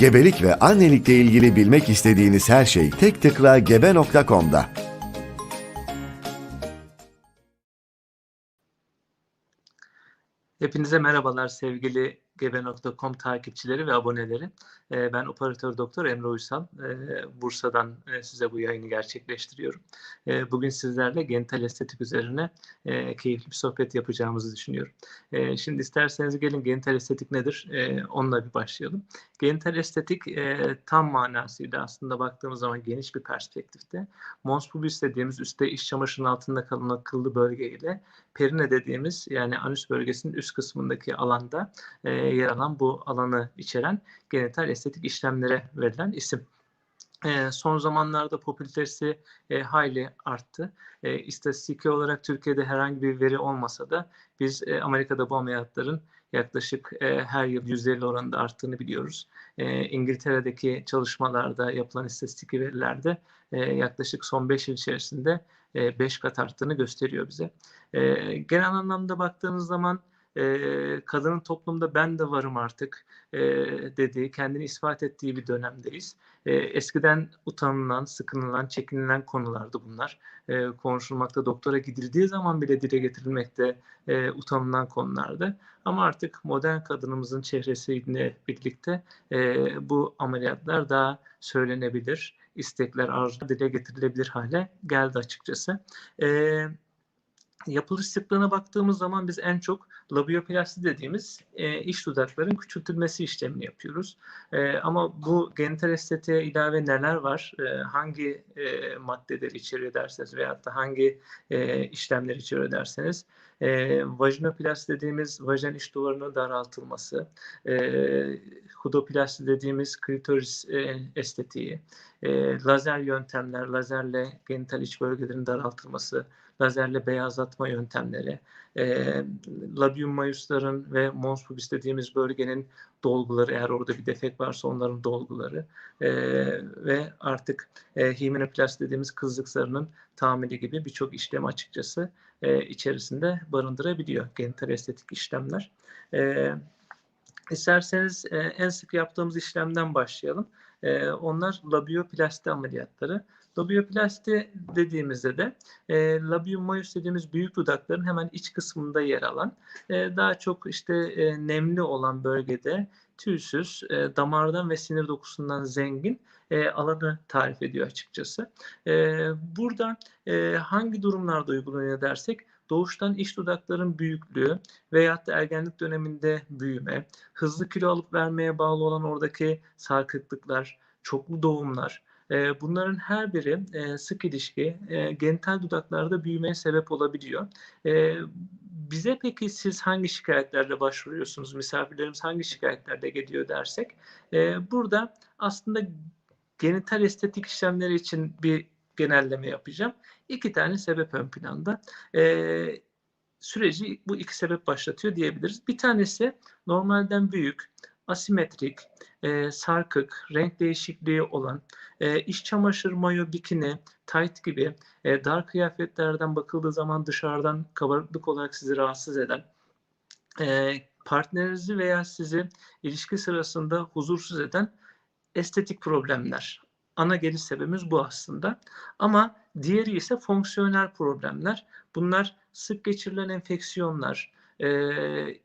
Gebelik ve annelikle ilgili bilmek istediğiniz her şey tek tıkla gebe.com'da. Hepinize merhabalar sevgili gebe.com takipçileri ve aboneleri. Ee, Ben operatör doktor Emre Uysal. Ee, Bursa'dan e, size bu yayını gerçekleştiriyorum. Ee, Bugün sizlerle genital estetik üzerine e, keyifli bir sohbet yapacağımızı düşünüyorum. Şimdi isterseniz gelin genital estetik nedir? Ee, Onunla bir başlayalım. Genital estetik e, tam manasıyla aslında baktığımız zaman geniş bir perspektifte mons pubis dediğimiz üstte iç çamaşırın altında kalan akıllı bölge ile perine dediğimiz yani anüs bölgesinin üst kısmındaki alanda e, yer alan bu alanı içeren genital estetik işlemlere verilen isim. E, son zamanlarda popülaritesi e, hayli arttı. E, istatistiki olarak Türkiye'de herhangi bir veri olmasa da biz e, Amerika'da bu ameliyatların yaklaşık e, her yıl %50 oranında arttığını biliyoruz. E, İngiltere'deki çalışmalarda yapılan istatistik verilerde e, yaklaşık son 5 yıl içerisinde 5 kat arttığını gösteriyor bize. E, genel anlamda baktığınız zaman e, kadının toplumda ben de varım artık e, dediği, kendini ispat ettiği bir dönemdeyiz. E, eskiden utanılan, sıkınılan, çekinilen konulardı bunlar. E, konuşulmakta, doktora gidildiği zaman bile dile getirilmekte e, utanılan konulardı. Ama artık modern kadınımızın çehresiyle birlikte e, bu ameliyatlar daha söylenebilir, istekler, arzular dile getirilebilir hale geldi açıkçası. E, yapılış sıklığına baktığımız zaman biz en çok labioplasti dediğimiz e, iç dudakların küçültülmesi işlemini yapıyoruz. E, ama bu genital estetiğe ilave neler var, e, hangi e, maddeleri içeriyor derseniz veyahut da hangi e, işlemler içeriyor derseniz e, vajinoplasti dediğimiz vajin iç duvarının daraltılması, e, hudoplasti dediğimiz klitoris e, estetiği, e, lazer yöntemler, lazerle genital iç bölgelerin daraltılması, lazerle beyazlatma yöntemleri, e, labium mayusların ve mons pubis dediğimiz bölgenin dolguları, eğer orada bir defekt varsa onların dolguları e, ve artık e, himenoplasti dediğimiz kızlık tamiri gibi birçok işlem açıkçası e, içerisinde barındırabiliyor genital estetik işlemler. E, isterseniz e, en sık yaptığımız işlemden başlayalım. E, onlar labioplasti ameliyatları. Labioplasti dediğimizde de e, labium majus dediğimiz büyük dudakların hemen iç kısmında yer alan e, daha çok işte e, nemli olan bölgede tüysüz, e, damardan ve sinir dokusundan zengin e, alanı tarif ediyor açıkçası. E, burada e, hangi durumlarda uygulanıyor dersek doğuştan iç dudakların büyüklüğü veyahut da ergenlik döneminde büyüme, hızlı kilo alıp vermeye bağlı olan oradaki sarkıklıklar, çoklu doğumlar, e, bunların her biri e, sık ilişki e, genital dudaklarda büyümeye sebep olabiliyor. E, bize peki siz hangi şikayetlerle başvuruyorsunuz? Misafirlerimiz hangi şikayetlerle geliyor dersek, e, burada aslında genital estetik işlemleri için bir genelleme yapacağım. İki tane sebep ön planda. Süreci bu iki sebep başlatıyor diyebiliriz. Bir tanesi normalden büyük, asimetrik, e, sarkık, renk değişikliği olan, e, iç çamaşır, mayo, bikini, tight gibi e, dar kıyafetlerden bakıldığı zaman dışarıdan kabarıklık olarak sizi rahatsız eden, e, partnerinizi veya sizi ilişki sırasında huzursuz eden estetik problemler. Ana geliş sebebimiz bu aslında. Ama diğeri ise fonksiyonel problemler. Bunlar sık geçirilen enfeksiyonlar, e,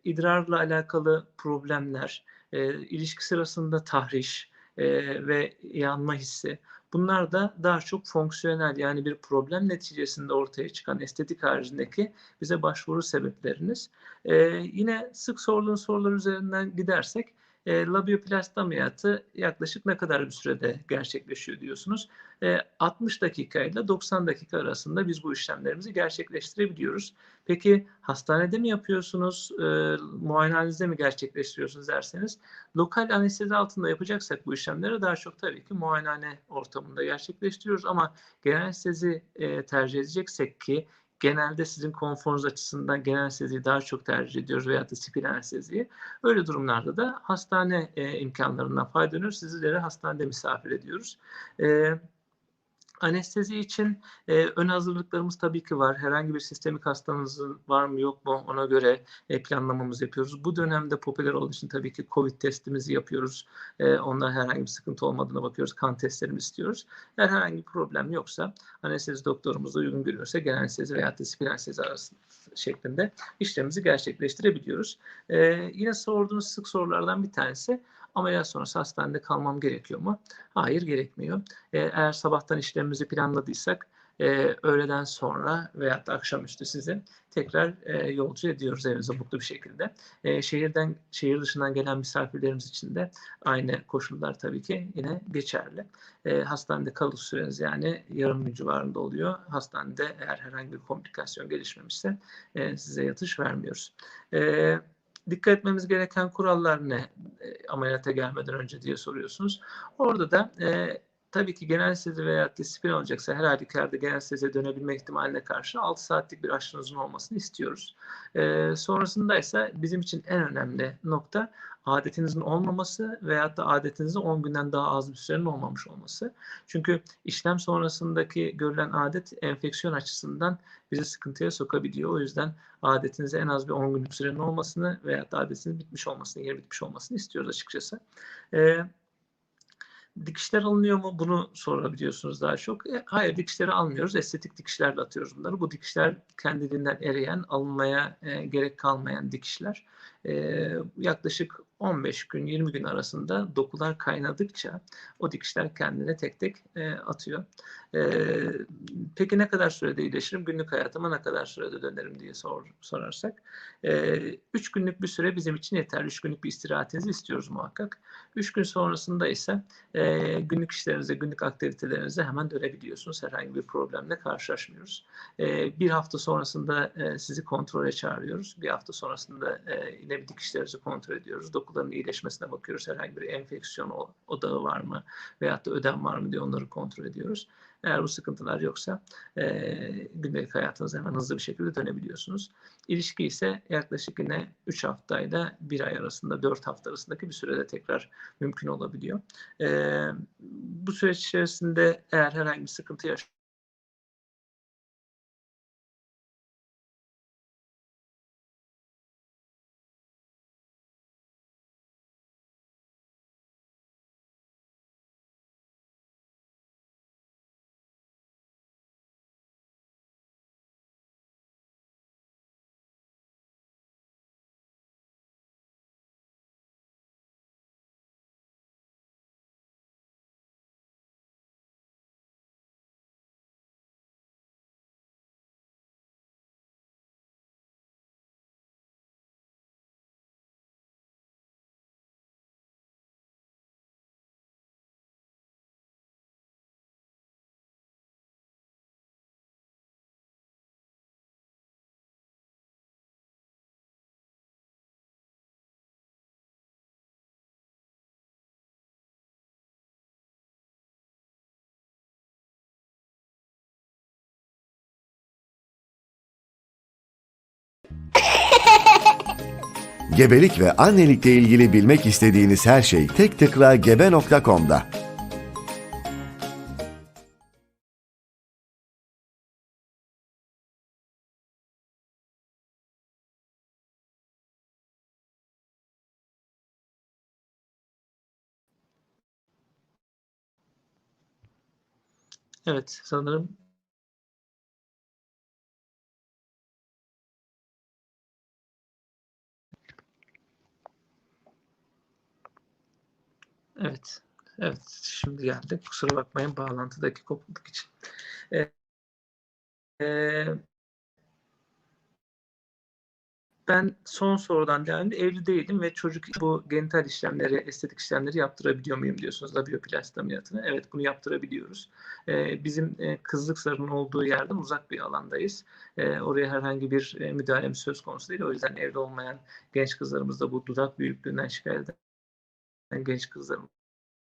idrarla alakalı problemler, e, ilişki sırasında tahriş e, ve yanma hissi. Bunlar da daha çok fonksiyonel yani bir problem neticesinde ortaya çıkan estetik haricindeki bize başvuru sebepleriniz. E, yine sık sorulan sorular üzerinden gidersek e, labioplasti ameliyatı yaklaşık ne kadar bir sürede gerçekleşiyor diyorsunuz. E, 60 dakika ile 90 dakika arasında biz bu işlemlerimizi gerçekleştirebiliyoruz. Peki hastanede mi yapıyorsunuz, e, muayenehanenizde mi gerçekleştiriyorsunuz derseniz lokal anestezi altında yapacaksak bu işlemleri daha çok tabii ki muayenehane ortamında gerçekleştiriyoruz ama genel anestezi e, tercih edeceksek ki genelde sizin konforunuz açısından genel anesteziyi daha çok tercih ediyoruz veya da spin anesteziyi. Öyle durumlarda da hastane e, imkanlarından faydalanıyoruz. Sizleri hastanede misafir ediyoruz. E, anestezi için e, ön hazırlıklarımız tabii ki var. Herhangi bir sistemik hastanızın var mı yok mu ona göre e, planlamamızı yapıyoruz. Bu dönemde popüler olduğu için tabii ki COVID testimizi yapıyoruz. E, onda herhangi bir sıkıntı olmadığına bakıyoruz. Kan testlerimizi istiyoruz. Eğer herhangi bir problem yoksa anestezi doktorumuz da uygun görüyorsa genel anestezi veya disiplin anestezi arasında şeklinde işlemimizi gerçekleştirebiliyoruz. E, yine sorduğunuz sık sorulardan bir tanesi ameliyat sonrası hastanede kalmam gerekiyor mu? Hayır gerekmiyor. E, eğer sabahtan işlemimizi planladıysak e, öğleden sonra veyahut da akşamüstü sizi tekrar e, yolcu ediyoruz evinize mutlu bir şekilde. E, şehirden şehir dışından gelen misafirlerimiz için de aynı koşullar tabii ki yine geçerli. E, hastanede kalış süreniz yani yarım gün civarında oluyor. Hastanede eğer herhangi bir komplikasyon gelişmemişse e, size yatış vermiyoruz. E, dikkat etmemiz gereken kurallar ne e, ameliyata gelmeden önce diye soruyorsunuz. Orada da e, tabii ki genel anestezi veya disiplin olacaksa her halükarda genel anesteziye dönebilme ihtimaline karşı 6 saatlik bir aşınızın olmasını istiyoruz. E, sonrasında ise bizim için en önemli nokta adetinizin olmaması veyahut da adetinizin 10 günden daha az bir sürenin olmamış olması. Çünkü işlem sonrasındaki görülen adet enfeksiyon açısından bizi sıkıntıya sokabiliyor. O yüzden adetinize en az bir 10 günlük sürenin olmasını veya da adetinizin bitmiş olmasını, yeri bitmiş olmasını istiyoruz açıkçası. Ee, dikişler alınıyor mu? Bunu sorabiliyorsunuz daha çok. E, hayır dikişleri almıyoruz. Estetik dikişlerle atıyoruz bunları. Bu dikişler kendiliğinden eriyen, alınmaya e, gerek kalmayan dikişler. E, yaklaşık 15 gün, 20 gün arasında dokular kaynadıkça o dikişler kendine tek tek e, atıyor. E, peki ne kadar sürede iyileşirim? Günlük hayatıma ne kadar sürede dönerim diye sor, sorarsak. 3 günlük bir süre bizim için yeterli. 3 günlük bir istirahatinizi istiyoruz muhakkak. 3 gün sonrasında ise e, günlük işlerinize, günlük aktivitelerinize hemen dönebiliyorsunuz. Herhangi bir problemle karşılaşmıyoruz. E, bir hafta sonrasında e, sizi kontrole çağırıyoruz. Bir hafta sonrasında e, yine bir dikişlerinizi kontrol ediyoruz. Dokuların iyileşmesine bakıyoruz. Herhangi bir enfeksiyon odağı var mı veyahut da ödem var mı diye onları kontrol ediyoruz. Eğer bu sıkıntılar yoksa e, gündelik hayatınıza hemen hızlı bir şekilde dönebiliyorsunuz. İlişki ise yaklaşık yine 3 haftayla 1 ay arasında 4 hafta arasındaki bir sürede tekrar mümkün olabiliyor. E, bu süreç içerisinde eğer herhangi bir sıkıntı yaş Gebelik ve annelikle ilgili bilmek istediğiniz her şey tek tıkla gebe.com'da. Evet, sanırım Evet. Evet, şimdi geldi. Kusura bakmayın bağlantıdaki kopukluk için. Ee, e, ben son sorudan devam. Evli değilim ve çocuk bu genital işlemleri, estetik işlemleri yaptırabiliyor muyum diyorsunuz. Labioplasti ameliyatını. Evet bunu yaptırabiliyoruz. Ee, bizim e, kızlık zarının olduğu yerden uzak bir alandayız. Ee, oraya herhangi bir e, müdahalemiz söz konusu değil. O yüzden evli olmayan genç kızlarımızda bu dudak büyüklüğünden şikayet eden genç kızlarımız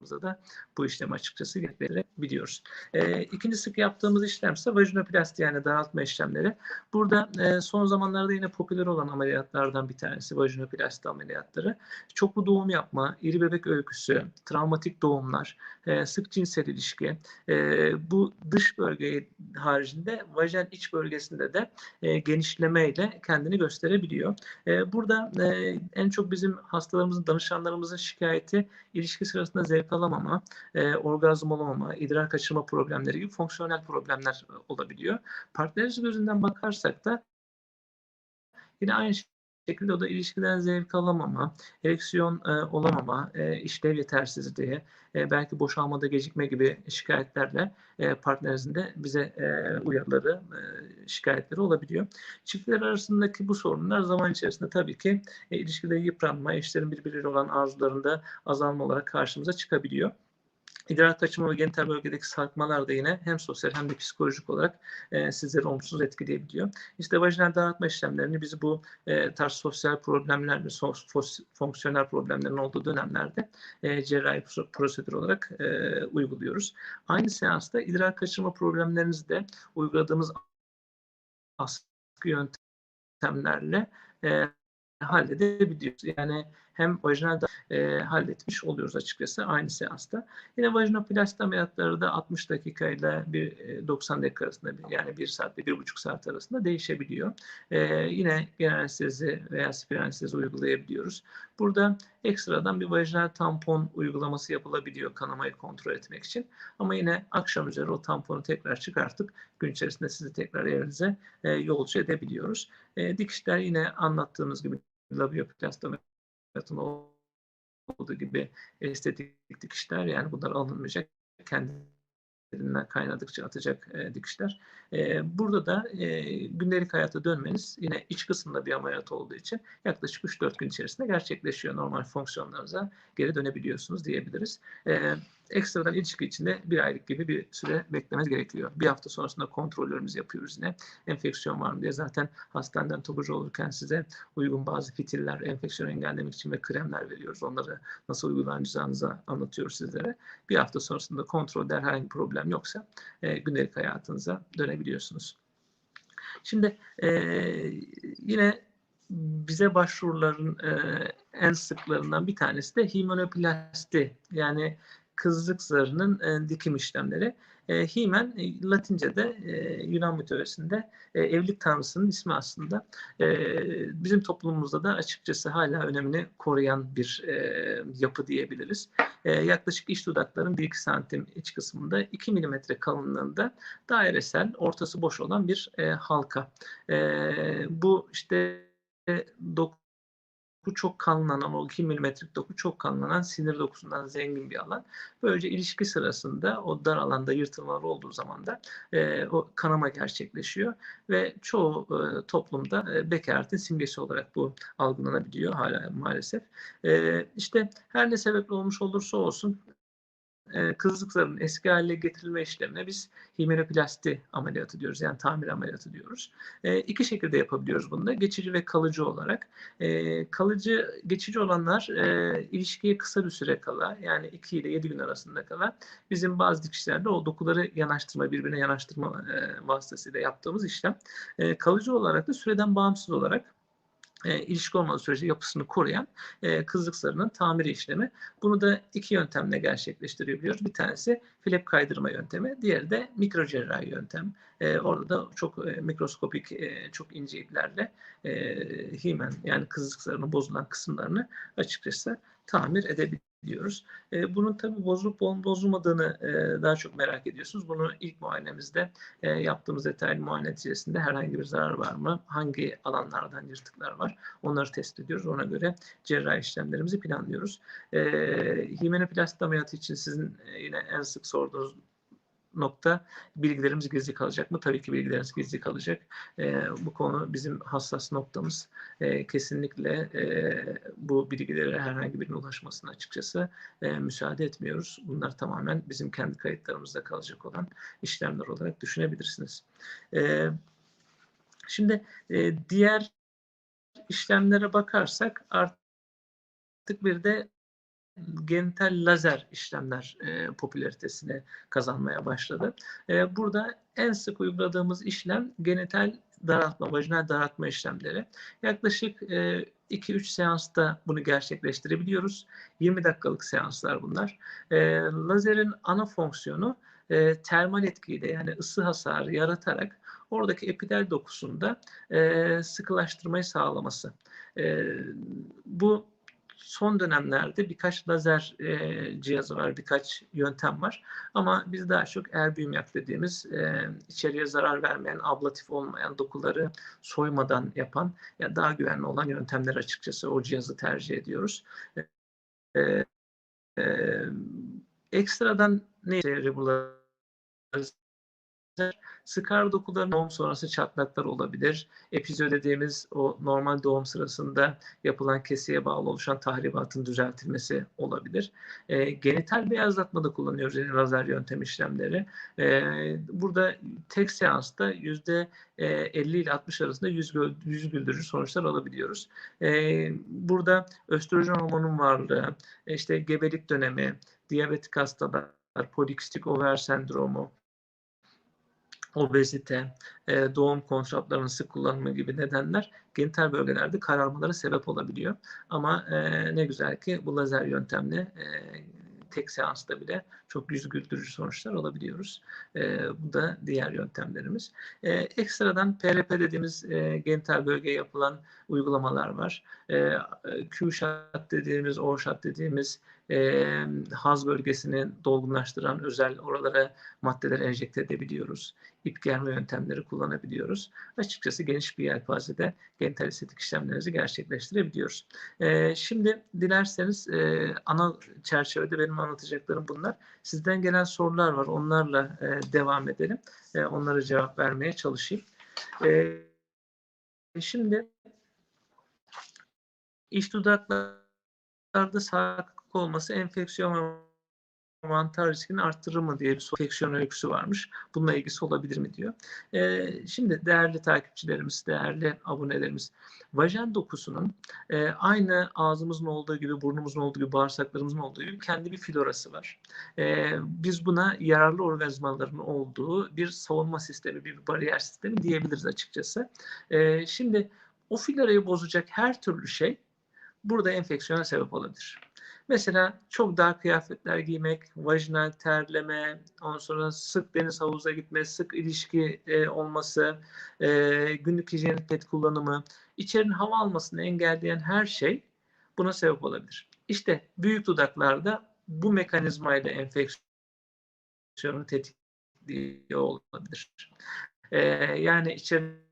da bu işlemi açıkçası gerçekleştirebiliyoruz. E, ikinci sık yaptığımız işlem ise vajinoplasti yani daraltma işlemleri. Burada e, son zamanlarda yine popüler olan ameliyatlardan bir tanesi vajinoplasti ameliyatları. Çoklu doğum yapma, iri bebek öyküsü, travmatik doğumlar, e, sık cinsel ilişki, e, bu dış bölge haricinde vajin iç bölgesinde de e, genişlemeyle kendini gösterebiliyor. E, burada e, en çok bizim hastalarımızın, danışanlarımızın şikayeti ilişki sırasında zevk alamama, e, orgazm olamama, idrar kaçırma problemleri gibi fonksiyonel problemler e, olabiliyor. Partneriniz gözünden bakarsak da yine aynı şekilde o da ilişkiden zevk alamama, ereksiyon e, olamama, e, işlev yetersizliği, e, belki boşalmada gecikme gibi şikayetlerle e, partnerinizin de bize e, uyarıları, e, şikayetleri olabiliyor. Çiftler arasındaki bu sorunlar zaman içerisinde tabii ki e, ilişkide yıpranma, eşlerin birbirleriyle olan arzularında azalma olarak karşımıza çıkabiliyor. İdrar kaçırma ve genital bölgedeki sarkmalar da yine hem sosyal hem de psikolojik olarak e, sizleri olumsuz etkileyebiliyor. İşte vajinal daraltma işlemlerini biz bu e, tarz sosyal problemler, fos- fonksiyonel problemlerin olduğu dönemlerde e, cerrahi pro- prosedür olarak e, uyguluyoruz. Aynı seansta idrar kaçırma problemlerinizi de uyguladığımız askı yöntemlerle e, halledebiliyoruz. Yani hem vajinal da e, halletmiş oluyoruz açıkçası aynı seansta. Yine vajinoplasti ameliyatları da 60 dakika ile bir e, 90 dakika arasında yani 1 saat ile 1,5 saat arasında değişebiliyor. E, yine genel anestezi veya spiral anestezi uygulayabiliyoruz. Burada ekstradan bir vajinal tampon uygulaması yapılabiliyor kanamayı kontrol etmek için. Ama yine akşam üzeri o tamponu tekrar çıkartıp gün içerisinde sizi tekrar evinize e, yolcu edebiliyoruz. E, dikişler yine anlattığımız gibi labioplasti ameliyatının olduğu gibi estetik dikişler yani bunlar alınmayacak kendilerinden kaynadıkça atacak e, dikişler. E, burada da e, gündelik hayata dönmeniz yine iç kısımda bir ameliyat olduğu için yaklaşık 3-4 gün içerisinde gerçekleşiyor. Normal fonksiyonlarınıza geri dönebiliyorsunuz diyebiliriz. E, ekstradan ilişki içinde bir aylık gibi bir süre beklemeniz gerekiyor. Bir hafta sonrasında kontrollerimizi yapıyoruz yine. Enfeksiyon var mı diye zaten hastaneden taburcu olurken size uygun bazı fitiller, enfeksiyonu engellemek için ve kremler veriyoruz. Onları nasıl uygulanacağınızı anlatıyoruz sizlere. Bir hafta sonrasında kontrolde herhangi bir problem yoksa e, gündelik hayatınıza dönebiliyorsunuz. Şimdi e, yine bize başvuruların e, en sıklarından bir tanesi de himenoplasti yani kızlık zarının e, dikim işlemleri. E, himen e, Latince'de e, Yunan mitolojisinde e, evlilik tanrısının ismi aslında. E, bizim toplumumuzda da açıkçası hala önemini koruyan bir e, yapı diyebiliriz. E, yaklaşık iç dudakların 1-2 santim iç kısmında 2 milimetre kalınlığında dairesel, ortası boş olan bir e, halka. E, bu işte doku çok kanlanan, o 2 milimetrik doku çok kanlanan sinir dokusundan zengin bir alan. Böylece ilişki sırasında o dar alanda yırtılmalar olduğu zaman da e, o kanama gerçekleşiyor ve çoğu e, toplumda e, bekaretin simgesi olarak bu algılanabiliyor hala maalesef. E, işte her ne sebeple olmuş olursa olsun e, kızlık zarının eski haline getirilme işlemine biz himenoplasti ameliyatı diyoruz. Yani tamir ameliyatı diyoruz. E, iki şekilde yapabiliyoruz bunu da. Geçici ve kalıcı olarak. E, kalıcı, geçici olanlar e, ilişkiye kısa bir süre kala yani 2 ile 7 gün arasında kala bizim bazı dikişlerde o dokuları yanaştırma, birbirine yanaştırma e, vasıtasıyla yaptığımız işlem. E, kalıcı olarak da süreden bağımsız olarak e, ilişki olmadığı sürece yapısını koruyan e, kızlık zarının tamiri işlemi. Bunu da iki yöntemle gerçekleştirebiliyoruz. Bir tanesi flap kaydırma yöntemi, diğeri de mikro cerrahi yöntem. E, orada da çok e, mikroskopik, e, çok ince iplerle e, himen yani kızlık zarının bozulan kısımlarını açıkçası tamir edebiliyoruz. E, bunun tabii bozulup bozulmadığını e, daha çok merak ediyorsunuz. Bunu ilk muayenemizde e, yaptığımız detaylı muayene neticesinde herhangi bir zarar var mı? Hangi alanlardan yırtıklar var? Onları test ediyoruz. Ona göre cerrahi işlemlerimizi planlıyoruz. E, himenoplasti ameliyatı için sizin e, yine en sık sorduğunuz nokta bilgilerimiz gizli kalacak mı? Tabii ki bilgileriniz gizli kalacak. E, bu konu bizim hassas noktamız. E, kesinlikle e, bu bilgilere herhangi birine ulaşmasına açıkçası e, müsaade etmiyoruz. Bunlar tamamen bizim kendi kayıtlarımızda kalacak olan işlemler olarak düşünebilirsiniz. E, şimdi e, diğer işlemlere bakarsak artık bir de genital lazer işlemler e, popülaritesini kazanmaya başladı. E, burada en sık uyguladığımız işlem genital daraltma, vajinal daraltma işlemleri. Yaklaşık e, 2-3 seansta bunu gerçekleştirebiliyoruz. 20 dakikalık seanslar bunlar. E, lazerin ana fonksiyonu e, termal etkiyi de yani ısı hasarı yaratarak oradaki epidel dokusunda e, sıkılaştırmayı sağlaması. E, bu son dönemlerde birkaç lazer e, cihazı var, birkaç yöntem var. Ama biz daha çok erbiyumyak dediğimiz e, içeriye zarar vermeyen, ablatif olmayan dokuları soymadan yapan, ya daha güvenli olan yöntemler açıkçası o cihazı tercih ediyoruz. E, e, ekstradan ne işe yarıyor bu lazer? Skar dokuların doğum sonrası çatlaklar olabilir. Epizyo dediğimiz o normal doğum sırasında yapılan kesiye bağlı oluşan tahribatın düzeltilmesi olabilir. E, genital beyazlatmada kullanıyoruz yine lazer yöntem işlemleri. E, burada tek seansta yüzde 50 ile 60 arasında yüz, yüz güldürücü sonuçlar alabiliyoruz. E, burada östrojen hormonun varlığı, işte gebelik dönemi, diyabetik hastalar, polikistik over sendromu, obezite, e, doğum kontratlarının sık kullanımı gibi nedenler genital bölgelerde kararmalara sebep olabiliyor. Ama e, ne güzel ki bu lazer yöntemle e, tek seansta bile çok yüz güldürücü sonuçlar alabiliyoruz. Bu da diğer yöntemlerimiz. Ekstradan PRP dediğimiz genital bölgeye yapılan uygulamalar var. Q-shot dediğimiz, O-shot dediğimiz e, haz bölgesini dolgunlaştıran özel oralara maddeler enjekte edebiliyoruz. İp germe yöntemleri kullanabiliyoruz. Açıkçası geniş bir yelpazede genital estetik işlemlerimizi gerçekleştirebiliyoruz. E, şimdi dilerseniz e, ana çerçevede benim anlatacaklarım bunlar. Sizden gelen sorular var. Onlarla e, devam edelim. E, onlara cevap vermeye çalışayım. E, şimdi iç dudaklarda olması enfeksiyon mantar riskini arttırır mı diye bir soru. Enfeksiyon öyküsü varmış. Bununla ilgisi olabilir mi diyor. Ee, şimdi değerli takipçilerimiz, değerli abonelerimiz, vajen dokusunun e, aynı ağzımızın olduğu gibi, burnumuzun olduğu gibi, bağırsaklarımızın olduğu gibi kendi bir florası var. E, biz buna yararlı organizmaların olduğu bir savunma sistemi, bir bariyer sistemi diyebiliriz açıkçası. E, şimdi o florayı bozacak her türlü şey burada enfeksiyona sebep olabilir. Mesela çok dar kıyafetler giymek, vajinal terleme, ondan sonra sık deniz havuza gitme, sık ilişki e, olması, e, günlük hijyenik pet kullanımı, içerinin hava almasını engelleyen her şey buna sebep olabilir. İşte büyük dudaklarda bu mekanizmayla enfeksiyonu tetikliyor olabilir. E, yani içerinin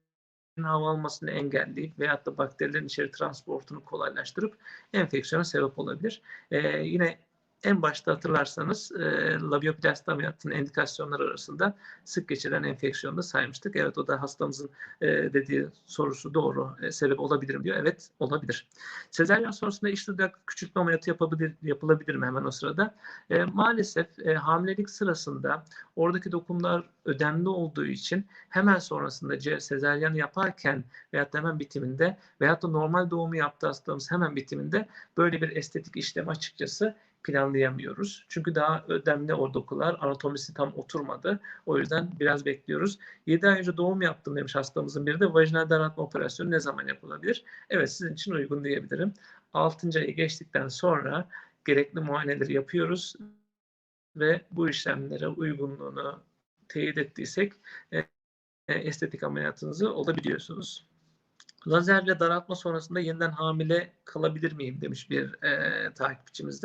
hava almasını engelleyip veyahut da bakterilerin içeri transportunu kolaylaştırıp enfeksiyona sebep olabilir. Ee, yine en başta hatırlarsanız e, labioplasti ameliyatının endikasyonları arasında sık geçiren enfeksiyonu da saymıştık. Evet o da hastamızın e, dediği sorusu doğru. E, sebep olabilir mi diyor. Evet olabilir. Sezaryen sonrasında iç dudak küçültme ameliyatı yapabilir, yapılabilir mi hemen o sırada? E, maalesef e, hamilelik sırasında oradaki dokumlar ödemli olduğu için hemen sonrasında sezaryen yaparken veyahut da hemen bitiminde veyahut da normal doğumu yaptığı hastamız hemen bitiminde böyle bir estetik işlem açıkçası planlayamıyoruz. Çünkü daha ödemli o dokular, anatomisi tam oturmadı. O yüzden biraz bekliyoruz. 7 ay önce doğum yaptım demiş hastamızın biri de vajinal daraltma operasyonu ne zaman yapılabilir? Evet sizin için uygun diyebilirim. 6. ayı geçtikten sonra gerekli muayeneleri yapıyoruz ve bu işlemlere uygunluğunu teyit ettiysek e, estetik ameliyatınızı olabiliyorsunuz. Lazerle daraltma sonrasında yeniden hamile kalabilir miyim demiş bir e, takipçimiz.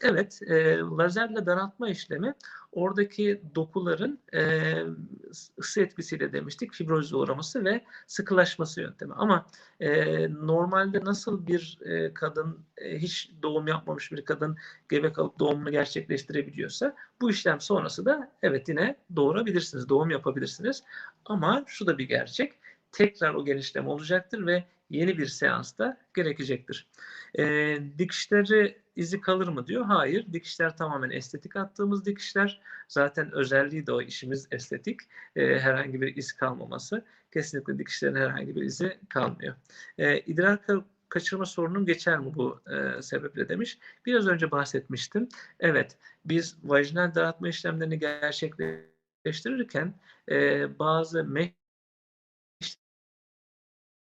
Evet, e, lazerle daraltma işlemi oradaki dokuların e, ısı etkisiyle demiştik fibroze uğraması ve sıkılaşması yöntemi. Ama e, normalde nasıl bir e, kadın e, hiç doğum yapmamış bir kadın gebe kalıp doğumunu gerçekleştirebiliyorsa bu işlem sonrası da evet yine doğurabilirsiniz, doğum yapabilirsiniz. Ama şu da bir gerçek tekrar o genişleme olacaktır ve yeni bir seansta gerekecektir. E, dikişleri izi kalır mı diyor. Hayır. Dikişler tamamen estetik attığımız dikişler. Zaten özelliği de o işimiz estetik. E, herhangi bir iz kalmaması. Kesinlikle dikişlerin herhangi bir izi kalmıyor. E, idrar kaçırma sorunun geçer mi bu e, sebeple demiş. Biraz önce bahsetmiştim. Evet, biz vajinal daraltma işlemlerini gerçekleştirirken e, bazı mesh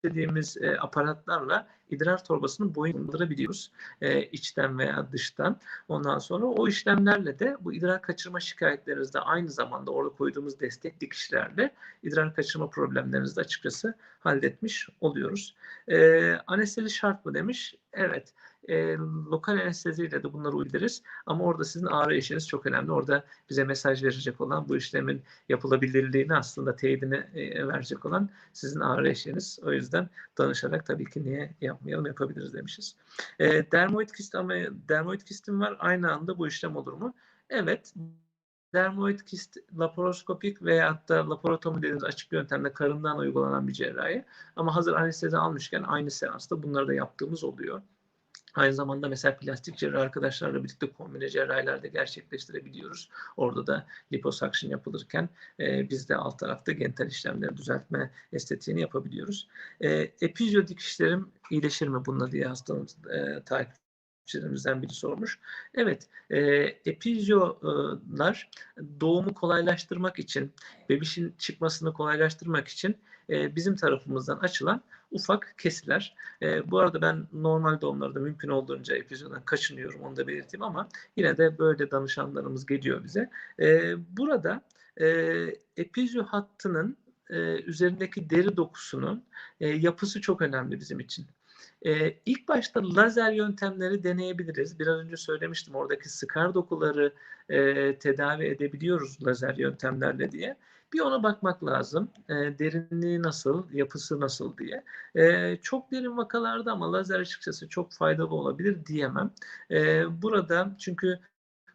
dediğimiz e, aparatlarla idrar torbasının boyunu kaldırabiliyoruz. E, içten veya dıştan. Ondan sonra o işlemlerle de bu idrar kaçırma şikayetlerinizde aynı zamanda orada koyduğumuz destek dikişlerle idrar kaçırma problemlerinizi açıkçası halletmiş oluyoruz. E, anestezi şart mı demiş? Evet. E, lokal anesteziyle de bunları uygularız. Ama orada sizin ağrı eşiğiniz çok önemli. Orada bize mesaj verecek olan bu işlemin yapılabilirliğini aslında teyidini e, verecek olan sizin ağrı eşiğiniz. O yüzden danışarak tabii ki niye yapmayalım yapabiliriz demişiz. E, dermoid kist ama dermoid kistim var. Aynı anda bu işlem olur mu? Evet. Dermoid kist laparoskopik veyahut da laparotomi dediğimiz açık yöntemle karından uygulanan bir cerrahi. Ama hazır anestezi almışken aynı seansta bunları da yaptığımız oluyor. Aynı zamanda mesela plastik cerrahi arkadaşlarla birlikte kombine cerrahiler de gerçekleştirebiliyoruz. Orada da liposuction yapılırken e, biz de alt tarafta genital işlemleri düzeltme estetiğini yapabiliyoruz. E, epizyo dikişlerim iyileşir mi bununla diye hastamız e, takipçilerimizden biri sormuş. Evet, e, epizyolar doğumu kolaylaştırmak için, bebişin çıkmasını kolaylaştırmak için e, bizim tarafımızdan açılan ufak kesiler. E, bu arada ben normal doğumlarda mümkün olduğunca epizyodan kaçınıyorum onu da belirteyim ama yine de böyle danışanlarımız geliyor bize. E, burada e, epizyo hattının üzerindeki deri dokusunun yapısı çok önemli bizim için. Ee, ilk başta lazer yöntemleri deneyebiliriz. Biraz önce söylemiştim oradaki skar dokuları e, tedavi edebiliyoruz lazer yöntemlerle diye. Bir ona bakmak lazım. E, derinliği nasıl, yapısı nasıl diye. E, çok derin vakalarda ama lazer açıkçası çok faydalı olabilir diyemem. E, burada çünkü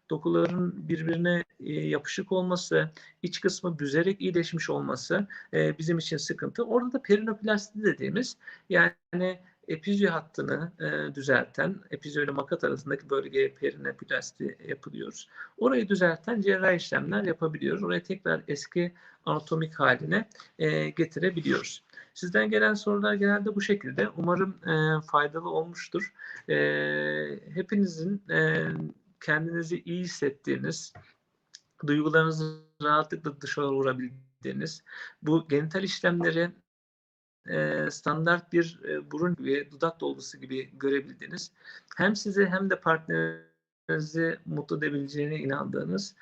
dokuların birbirine e, yapışık olması, iç kısmı büzerek iyileşmiş olması e, bizim için sıkıntı. Orada da perinoplasti dediğimiz yani epizyo hattını e, düzelten, epizyo ile makat arasındaki bölgeye perinoplasti yapılıyoruz. Orayı düzelten cerrahi işlemler yapabiliyoruz. Orayı tekrar eski anatomik haline e, getirebiliyoruz. Sizden gelen sorular genelde bu şekilde. Umarım e, faydalı olmuştur. E, hepinizin e, kendinizi iyi hissettiğiniz, duygularınızı rahatlıkla dışarı vurabildiğiniz, bu genital işlemleri standart bir burun gibi, dudak dolgusu gibi görebildiğiniz, hem sizi hem de partnerinizi mutlu edebileceğine inandığınız,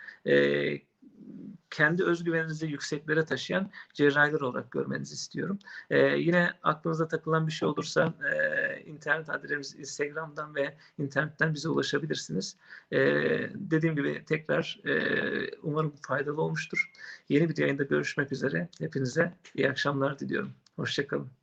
kendi özgüveninizi yükseklere taşıyan cerrahiler olarak görmenizi istiyorum. Ee, yine aklınıza takılan bir şey olursa e, internet adresimiz Instagram'dan ve internetten bize ulaşabilirsiniz. Ee, dediğim gibi tekrar e, umarım faydalı olmuştur. Yeni bir yayında görüşmek üzere. Hepinize iyi akşamlar diliyorum. Hoşçakalın.